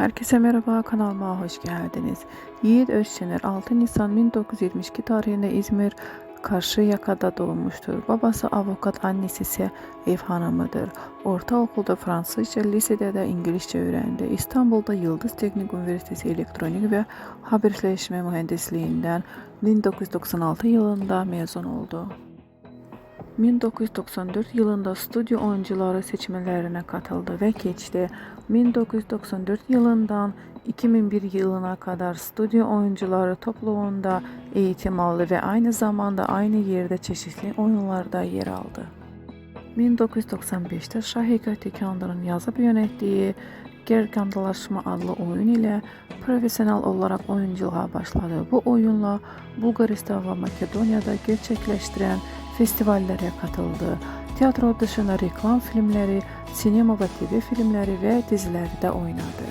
Herkese merhaba kanalıma hoş geldiniz. Yiğit Özçener 6 Nisan 1972 tarihinde İzmir Karşıyaka'da doğmuştur. Babası avukat, annesi ise ev hanımıdır. Ortaokulda Fransızca, lisede de İngilizce öğrendi. İstanbul'da Yıldız Teknik Üniversitesi Elektronik ve Haberleşme Mühendisliğinden 1996 yılında mezun oldu. 1994 yılında stüdyo oyuncuları seçmelerine katıldı ve geçti. 1994 yılından 2001 yılına kadar stüdyo oyuncuları topluluğunda eğitim aldı ve aynı zamanda aynı yerde çeşitli oyunlarda yer aldı. 1995'te Şahika Tekandar'ın yazıp yönettiği Gergandalaşma adlı oyun ile profesyonel olarak oyunculuğa başladı. Bu oyunla Bulgaristan ve Makedonya'da gerçekleştiren festivallere katıldı. Tiyatro dışında reklam filmleri, sinema ve TV filmleri ve dizilerde oynadı.